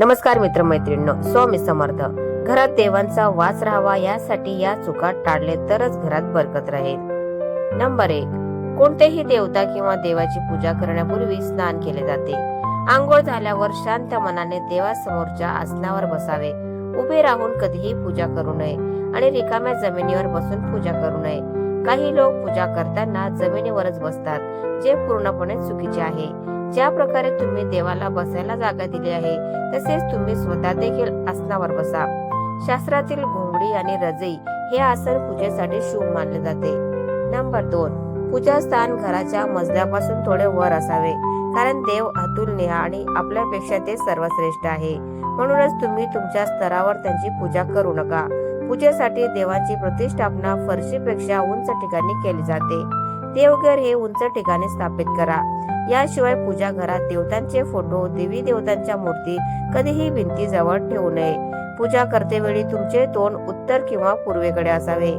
नमस्कार मित्रमैत्रिणींनो स्वामी समर्थ. घरात देवांचा वास राहावा यासाठी या चुका टाळले तरच घरात बरकत राहील. नंबर एक कोणतेही देवता किंवा देवाची पूजा करण्यापूर्वी स्नान केले जाते. आंघोळ झाल्यावर शांत मनाने देवासमोरच्या आसनावर बसावे. उभे राहून कधीही पूजा करू नये आणि रिकाम्या जमिनीवर बसून पूजा करू नये. काही लोक पूजा करताना जमिनीवरच बसतात जे पूर्णपणे चुकीचे आहे. ज्या प्रकारे तुम्ही देवाला बसायला जागा दिली आहे तसेच तुम्ही स्वतः देखील आसनावर बसा. शास्त्रातील घोंगडी आणि रजई हे आसन पूजेसाठी शुभ मानले जाते. नंबर दोन. पूजा स्थान घराच्या मजल्यापासून थोडे वर असावे कारण देव अतुलनीय आणि आपल्यापेक्षा ते सर्वश्रेष्ठ आहे. म्हणूनच तुम्ही तुमच्या स्तरावर त्यांची पूजा करू नका. पूजेसाठी देवाची प्रतिष्ठापना फरशीपेक्षा उंच ठिकाणी केली जाते. देवघर हे उंच ठिकाणी स्थापित करा. याशिवाय पूजा घरात देवतांचे फोटो देवी देवतांच्या मूर्ती कधीही भिंतीजवळ ठेवू नये. पूजा करतेवेळी तुमचे तोंड उत्तर किंवा पूर्वेकडे असावे.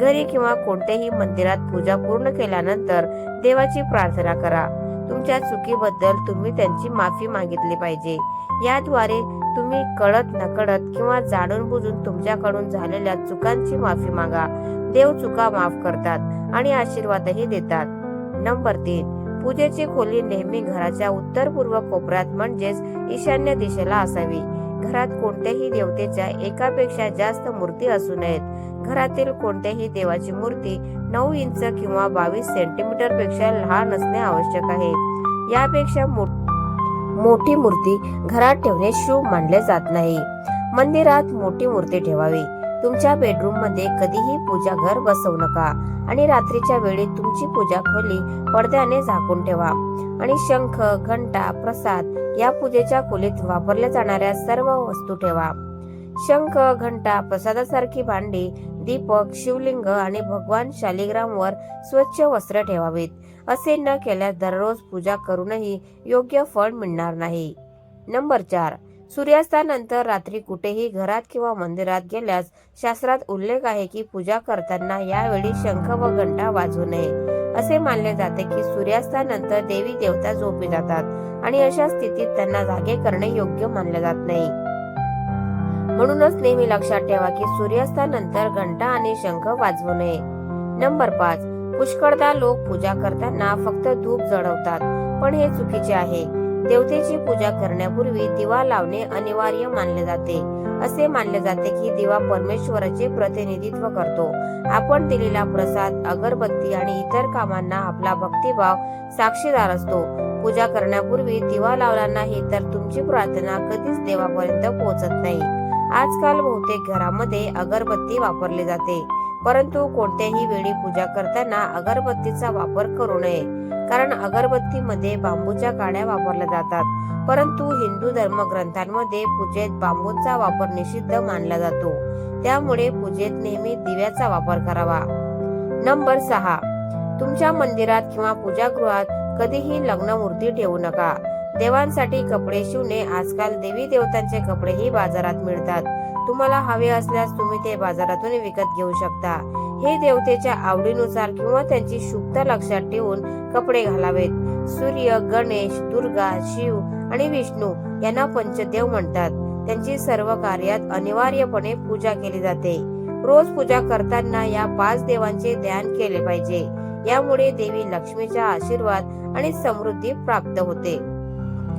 घरी किंवा कोणत्याही मंदिरात पूजा पूर्ण केल्यानंतर देवाची प्रार्थना करा. तुमच्या चुकीबद्दल तुम्ही त्यांची माफी मागितली पाहिजे. याद्वारे तुम्ही कळत नकळत किंवा जाणून बुजून तुमच्याकडून झालेल्या चुकांची माफी मागा. देव चुका माफ करतात आणि आशीर्वादही देतात. नंबर तीन पूजेची खोली नेहमी घराच्या उत्तर पूर्व कोपऱ्यात म्हणजेच ईशान्य दिशेला असावी. घरात कोणत्याही देवतेच्या एकापेक्षा जास्त मूर्ती असू नयेत. घरातील कोणत्याही देवाची मूर्ती नऊ इंच किंवा बावीस सेंटीमीटरपेक्षा लहान असणे आवश्यक आहे. यापेक्षा मो- मोठी मूर्ती घरात ठेवणे शुभ मानले जात नाही. मंदिरात मोठी मूर्ती ठेवावी. तुमच्या बेडरूममध्ये कधीही पूजा घर बसवू नका आणि रात्रीच्या वेळी तुमची पूजा खोली पडद्याने झाकून ठेवा. आणि शंख घंटा प्रसाद या पूजेच्या खोलीत वापरल्या जाणाऱ्या सर्व वस्तू ठेवा. शंख घंटा प्रसादासारखी भांडी दीपक शिवलिंग आणि भगवान शालिग्रामवर स्वच्छ वस्त्र ठेवावीत. असे न केल्यास दररोज पूजा करूनही योग्य फळ मिळणार नाही. नंबर चार. सूर्यास्तानंतर रात्री कुठेही घरात किंवा मंदिरात गेल्यास शास्त्रात उल्लेख आहे की पूजा करताना यावेळी शंख व घंटा वाजवू नये. असे मानले जाते की सूर्यास्तानंतर देवी देवता झोपी जातात आणि अशा स्थितीत त्यांना जागे करणे योग्य मानले जात नाही. म्हणूनच नेहमी लक्षात ठेवा की सूर्यास्तानंतर घंटा आणि शंख वाजवू नये. नंबर पाच. पुष्कळदा लोक पूजा करताना फक्त धूप जळवतात पण हे चुकीचे आहे. देवतेची पूजा करण्यापूर्वी दिवा लावणे अनिवार्य मानले जाते. असे मानले जाते की दिवा परमेश्वराचे प्रतिनिधित्व करतो. आपण दिलेला प्रसाद अगरबत्ती आणि इतर कामांना आपला भक्तिभाव साक्षीदार असतो. पूजा करण्यापूर्वी दिवा लावला नाही तर तुमची प्रार्थना कधीच देवापर्यंत पोहोचत नाही. आजकाल बहुतेक घरामध्ये अगरबत्ती वापरली जाते. परंतु कोणत्याही वेळी पूजा करताना अगरबत्तीचा वापर करू नये. कारण अगरबत्तीमध्ये बांबूच्या काड्या वापरल्या जातात. परंतु हिंदू धर्मग्रंथांमध्ये पूजेत बांबूचा वापर निषिद्ध मानला जातो. त्यामुळे पूजेत नेहमी दिव्याचा वापर करावा. नंबर सहा. तुमच्या मंदिरात किंवा पूजागृहात कधीही लग्न मूर्ती ठेवू नका. देवांसाठी कपडे शिवणे आजकाल देवी देवतांचे कपडेही बाजारात मिळतात. तुम्हाला हवे असल्यास तुम्ही ते बाजारातून विकत घेऊ शकता. हे देवतेच्या आवडीनुसार किंवा त्यांची शुभता लक्षात ठेवून कपडे घालावेत. सूर्य गणेश दुर्गा शिव आणि विष्णू यांना पंचदेव म्हणतात. त्यांची सर्व कार्यात अनिवार्यपणे पूजा केली जाते. रोज पूजा करताना या पाच देवांचे ध्यान केले पाहिजे. यामुळे देवी लक्ष्मीचा आशीर्वाद आणि समृद्धी प्राप्त होते.